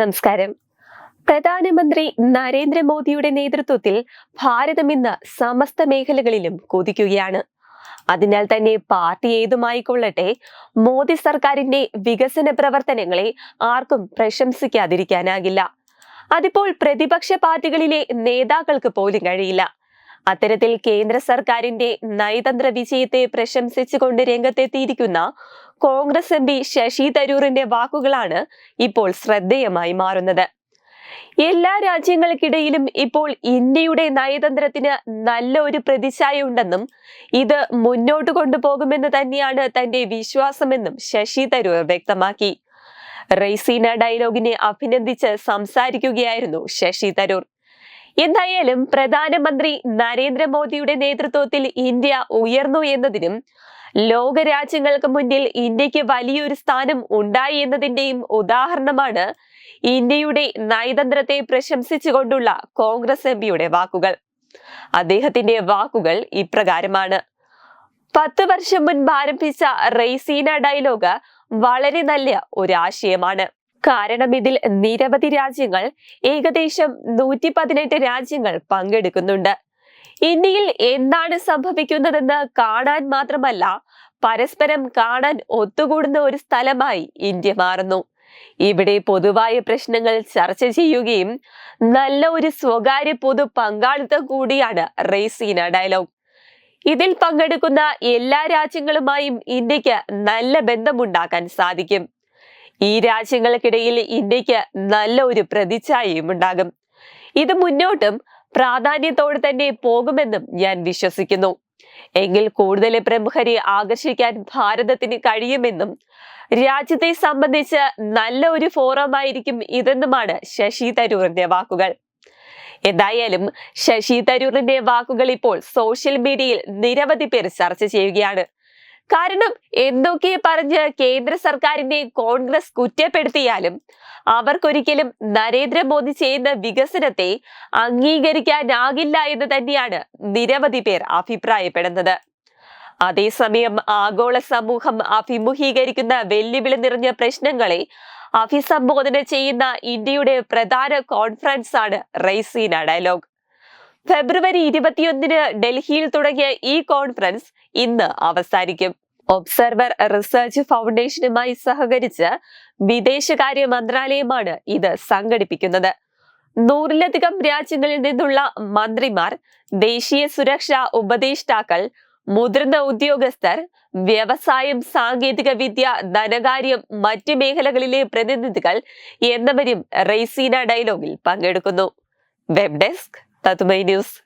നമസ്കാരം. പ്രധാനമന്ത്രി നരേന്ദ്രമോദിയുടെ നേതൃത്വത്തിൽ ഭാരതം ഇന്ന് സമസ്ത മേഖലകളിലും കൊതിക്കുകയാണ്. അതിനാൽ തന്നെ പാർട്ടി ഏതുമായിക്കൊള്ളട്ടെ മോദി സർക്കാരിന്റെ വികസന പ്രവർത്തനങ്ങളെ ആർക്കും പ്രശംസിക്കാതിരിക്കാനാകില്ല. അതിപ്പോൾ പ്രതിപക്ഷ പാർട്ടികളിലെ നേതാക്കൾക്ക് പോലും കഴിയില്ല. അത്തരത്തിൽ കേന്ദ്ര സർക്കാരിന്റെ നയതന്ത്ര വിജയത്തെ പ്രശംസിച്ചുകൊണ്ട് രംഗത്തെത്തിയിരിക്കുന്ന കോൺഗ്രസ് എം പി ശശി തരൂറിന്റെ വാക്കുകളാണ് ഇപ്പോൾ ശ്രദ്ധേയമായി മാറുന്നത്. എല്ലാ രാജ്യങ്ങൾക്കിടയിലും ഇപ്പോൾ ഇന്ത്യയുടെ നയതന്ത്രത്തിന് നല്ല ഒരു പ്രതിച്ഛായ ഉണ്ടെന്നും ഇത് മുന്നോട്ട് കൊണ്ടുപോകുമെന്ന് തന്നെയാണ് തന്റെ വിശ്വാസമെന്നും ശശി തരൂർ വ്യക്തമാക്കി. റെയ്സീന ഡയലോഗിനെ അഭിനന്ദിച്ച് സംസാരിക്കുകയായിരുന്നു ശശി തരൂർ. എന്തായാലും പ്രധാനമന്ത്രി നരേന്ദ്രമോദിയുടെ നേതൃത്വത്തിൽ ഇന്ത്യ ഉയർന്നു എന്നതിനും ലോക രാജ്യങ്ങൾക്ക് മുന്നിൽ ഇന്ത്യയ്ക്ക് വലിയൊരു സ്ഥാനം ഉണ്ടായി എന്നതിന്റെയും ഉദാഹരണമാണ് ഇന്ത്യയുടെ നയതന്ത്രത്തെ പ്രശംസിച്ചുകൊണ്ടുള്ള കോൺഗ്രസ് എം പിയുടെ വാക്കുകൾ. അദ്ദേഹത്തിന്റെ വാക്കുകൾ ഇപ്രകാരമാണ്. പത്ത് വർഷം മുൻപ് ആരംഭിച്ച റെയ്സീന ഡയലോഗ് വളരെ നല്ല ഒരു ആശയമാണ് കാരണം ഇതിൽ നിരവധി രാജ്യങ്ങൾ ഏകദേശം നൂറ്റി പതിനെട്ട് രാജ്യങ്ങൾ പങ്കെടുക്കുന്നുണ്ട്. ഇന്ത്യയിൽ എന്താണ് സംഭവിക്കുന്നതെന്ന് കാണാൻ മാത്രമല്ല പരസ്പരം കാണാൻ ഒത്തുകൂടുന്ന ഒരു സ്ഥലമായി ഇന്ത്യ മാറുന്നു. ഇവിടെ പൊതുവായ പ്രശ്നങ്ങൾ ചർച്ച ചെയ്യുകയും നല്ല ഒരു സ്വകാര്യ പൊതു പങ്കാളിത്തം കൂടിയാണ് റേസീന ഡയലോഗ്. ഇതിൽ പങ്കെടുക്കുന്ന എല്ലാ രാജ്യങ്ങളുമായും ഇന്ത്യയ്ക്ക് നല്ല ബന്ധമുണ്ടാക്കാൻ സാധിക്കും. ഈ രാജ്യങ്ങൾക്കിടയിൽ ഇന്ത്യയ്ക്ക് നല്ല ഒരു പ്രതിച്ഛായയും ഉണ്ടാകും. ഇത് മുന്നോട്ടും പ്രാധാന്യത്തോടെ തന്നെ പോകുമെന്നും ഞാൻ വിശ്വസിക്കുന്നു. എങ്കിൽ കൂടുതൽ പ്രമുഖരെ ആകർഷിക്കാൻ ഭാരതത്തിന് കഴിയുമെന്നും രാജ്യത്തെ സംബന്ധിച്ച് നല്ല ഒരു ഫോറമായിരിക്കും ഇതെന്നുമാണ് ശശി തരൂറിന്റെ വാക്കുകൾ. എന്തായാലും ശശി തരൂറിന്റെ വാക്കുകൾ ഇപ്പോൾ സോഷ്യൽ മീഡിയയിൽ നിരവധി പേർ ചർച്ച ചെയ്യുകയാണ്. കാരണം എന്തൊക്കെ പറഞ്ഞ് കേന്ദ്ര സർക്കാരിനെ കോൺഗ്രസ് കുറ്റപ്പെടുത്തിയാലും അവർക്കൊരിക്കലും നരേന്ദ്രമോദി ചെയ്യുന്ന വികസനത്തെ അംഗീകരിക്കാനാകില്ല എന്ന് തന്നെയാണ് നിരവധി പേർ അഭിപ്രായപ്പെടുന്നത്. അതേസമയം ആഗോള സമൂഹം അഭിമുഖീകരിക്കുന്ന വെല്ലുവിളി നിറഞ്ഞ പ്രശ്നങ്ങളെ അഭിസംബോധന ചെയ്യുന്ന ഇന്ത്യയുടെ പ്രധാന കോൺഫറൻസ് ആണ് റൈസീന ഡയലോഗ് ഫെബ്രുവരി ഇരുപത്തിയൊന്നിന് ഡൽഹിയിൽ തുടങ്ങിയ ഈ കോൺഫറൻസ് ഇന്ന് അവസാനിക്കും. ഒബ്സർവർ റിസർച്ച് ഫൗണ്ടേഷനുമായി സഹകരിച്ച് വിദേശകാര്യ മന്ത്രാലയമാണ് ഇത് സംഘടിപ്പിക്കുന്നത്. നൂറിലധികം രാജ്യങ്ങളിൽ നിന്നുള്ള മന്ത്രിമാർ ദേശീയ സുരക്ഷാ ഉപദേഷ്ടാക്കൾ മുതിർന്ന ഉദ്യോഗസ്ഥർ വ്യവസായം സാങ്കേതിക വിദ്യ ധനകാര്യം മറ്റ് മേഖലകളിലെ പ്രതിനിധികൾ എന്നിവരും റെയ്സീന ഡയലോഗിൽ പങ്കെടുക്കുന്നു. Web desk Tá tudo bem, Deus?